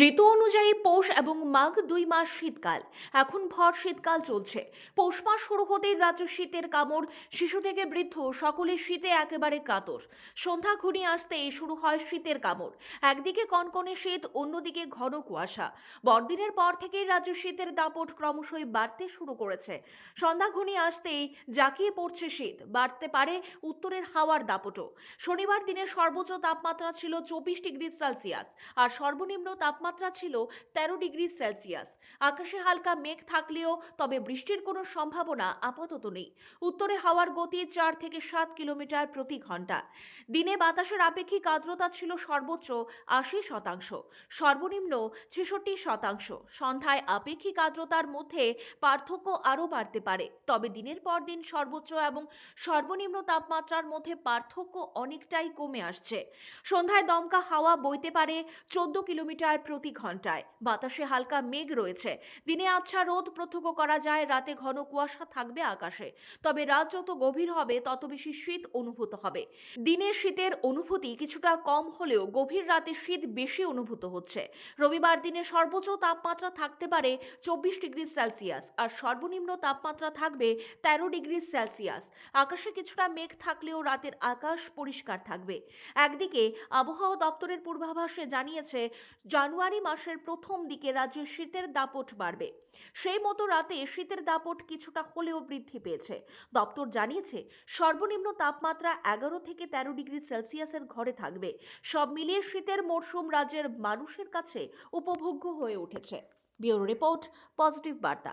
ঋতু অনুযায়ী পৌষ এবং মাঘ দুই মাস শীতকাল। এখন ভর শীতকাল চলছে। পৌষ মাস শুরু হতেই রাজ্য শীতের কামড়, শিশু থেকে বৃদ্ধ, সকলের শীতে একেবারে কাতর। সন্ধ্যা ঘনিয়ে আসতেই শুরু হয় শীতের কামড়। একদিকে কনকনে শীত, অন্যদিকে ঘন কুয়াশা। বড়দিনের পর থেকেই রাজ্য শীতের দাপট ক্রমশই বাড়তে শুরু করেছে। সন্ধ্যা ঘনিয়ে আসতেই জাঁকিয়ে পড়ছে শীত, বাড়তে পারে উত্তরের হাওয়ার দাপটও। শনিবার দিনের সর্বোচ্চ তাপমাত্রা ছিল চব্বিশ ডিগ্রি সেলসিয়াস, আর সর্বনিম্ন তাপমাত্রা ছিল তেরো ডিগ্রি সেলসিয়াস। আকাশে হালকা মেঘ থাকলেও তবে বৃষ্টির কোনো সম্ভাবনা আপাতত নেই। উত্তরে হাওয়ার গতি চার থেকে সাত কিলোমিটার প্রতি ঘণ্টা। দিনে বাতাসের আপেক্ষিক আর্দ্রতা ছিল সর্বোচ্চ আশি শতাংশ। সর্বনিম্ন ছেষট্টি শতাংশ। সন্ধ্যায় আপেক্ষিক আর্দ্রতার মধ্যে পার্থক্য আরও বাড়তে পারে। তবে দিনের পর দিন সর্বোচ্চ এবং সর্বনিম্ন তাপমাত্রার মধ্যে পার্থক্য অনেকটাই কমে আসছে। সন্ধ্যায় দমকা হাওয়া বইতে পারে চোদ্দ কিলোমিটার প্রতি ঘন্টায়। বাতাসে হালকা মেঘ রয়েছে। দিনে আচ্ছা রোদ প্রত্যক্ষ করা যায়, রাতে ঘন কুয়াশা থাকবে আকাশে। তবে রাত যত গভীর হবে, তত বেশি শীত অনুভূত হবে। দিনে শীতের অনুভূতি কিছুটা কম হলেও গভীর রাতে শীত বেশি অনুভূত হচ্ছে। রবিবার দিনে সর্বোচ্চ তাপমাত্রা থাকতে পারে চব্বিশ ডিগ্রি সেলসিয়াস আর সর্বনিম্ন তাপমাত্রা থাকবে তেরো ডিগ্রি সেলসিয়াস। আকাশে কিছুটা মেঘ থাকলেও রাতের আকাশ পরিষ্কার থাকবে। একদিকে আবহাওয়া দপ্তরের পূর্বাভাসে জানিয়েছে জানুয়ারি মাসের প্রথম দিকে রাজ্যে শীতের দাপট বাড়বে। সেই মতো রাতে শীতের দাপট কিছুটা হলেও বৃদ্ধি পেয়েছে। দপ্তর জানিয়েছে, সর্বনিম্ন তাপমাত্রা এগারো থেকে তেরো ডিগ্রি সেলসিয়াসের ঘরে থাকবে। সব মিলিয়ে শীতের মরশুম রাজ্যের মানুষের কাছে উপভোগ্য হয়ে উঠেছে। ব্যুরো রিপোর্ট, পজিটিভ বার্তা।